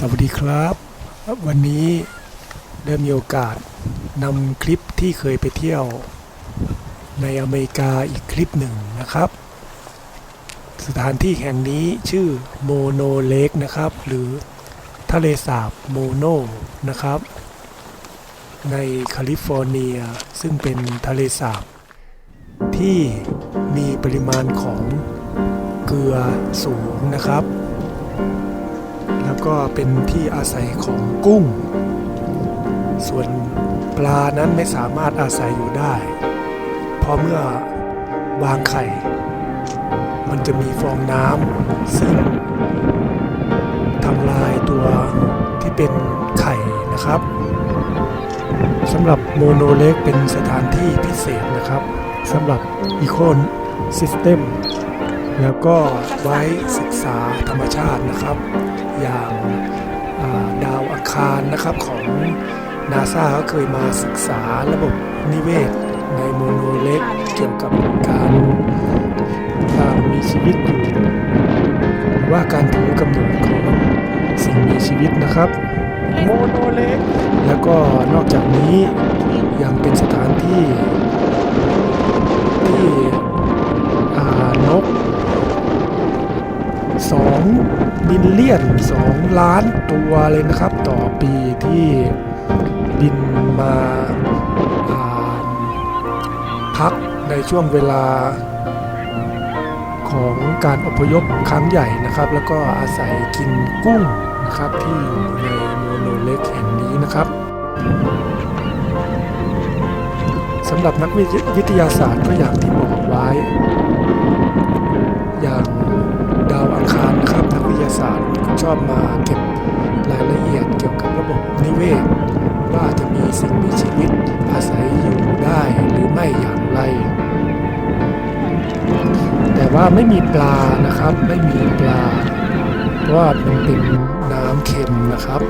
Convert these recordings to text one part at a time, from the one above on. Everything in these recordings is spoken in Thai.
สวัสดีครับ วันนี้ได้มีโอกาสนำคลิปที่เคยไปเที่ยว ในอเมริกาอีกคลิปหนึ่งนะครับ สถานที่แห่งนี้ชื่อโมโนเลกนะครับ หรือทะเลสาบโมโนนะครับ ในแคลิฟอร์เนียซึ่งเป็นทะเลสาบ ที่มีปริมาณของเกลือสูงนะครับ ก็เป็นที่อาศัยของกุ้ง ส่วนปลานั้นไม่สามารถอาศัยอยู่ได้เพราะเมื่อวางไข่ มันจะมีฟองน้ำซึ่งทำลายตัวที่เป็นไข่นะครับสำหรับโมโนเล็กเป็นสถานที่พิเศษนะครับสำหรับอีโค n ซิสเต็มแล้วก็ไว้ศึกษาธรรมชาตินะครับ อย่างอ่าดาวอังคารนะครับของนาซาก็เคยมาศึกษาระบบนิเวศ ในโมโนเล็กเกี่ยวกับการการมีชีวิตอยู่หรือว่าการถือกำเนิดของสิ่งมีชีวิตนะครับโมโนเล็กแล้วก็นอกจากนี้ยังเป็นสถานที่ที่ 2มิลเลียน 2 ล้านตัวเลยนะครับ ต่อปีที่บินมาอ่าพักในช่วงเวลาของการอพยพครั้งใหญ่นะครับ แล้วก็อาศัยกินกุ้งนะครับที่อยู่ในโมโนเล็กแห่งนี้นะครับสำหรับนักวิทยาศาสตร์ก็อย่างที่บอกไว้ อย่าง ยาศาสตร์ชอบมาเก็บรายละเอียดเกี่ยวกับระบบนิเวศ ว่าจะมีสิ่งมีชีวิตอาศัยอยู่ได้หรือไม่อย่างไร แต่ว่าไม่มีปลานะครับไม่มีปลา เพราะว่ามันเป็นน้ำเค็มนะครับ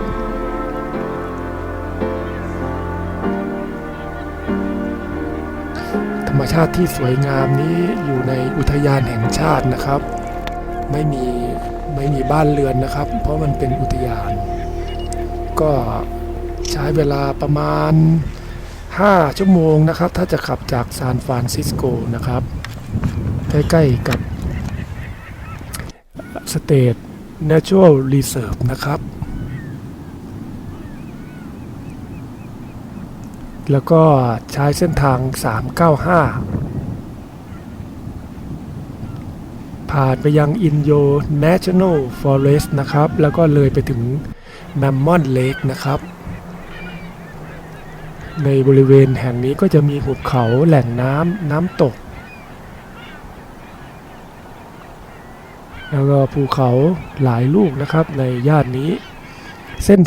ธรรมชาติที่สวยงามนี้อยู่ในอุทยานแห่งชาตินะครับ ไม่มีไม่มีบ้านเรือนนะครับ เพราะมันเป็นอุทยาน ก็ใช้เวลาประมาณ 5 ชั่วโมงนะครับ ถ้าจะขับจากซานฟรานซิสโกนะครับ ใกล้ๆกับสเตท Natural Reserve นะครับ แล้วก็ใช้เส้นทาง 395 ผ่านไปยัง Inyo National Forest นะครับ แล้วก็เลยไปถึง Mammon Lake นะครับ ในบริเวณแห่งนี้ก็จะมีหุบเขาแหล่งน้ำน้ำตก แล้วก็ภูเขาหลายลูกนะครับในย่านนี้เส้น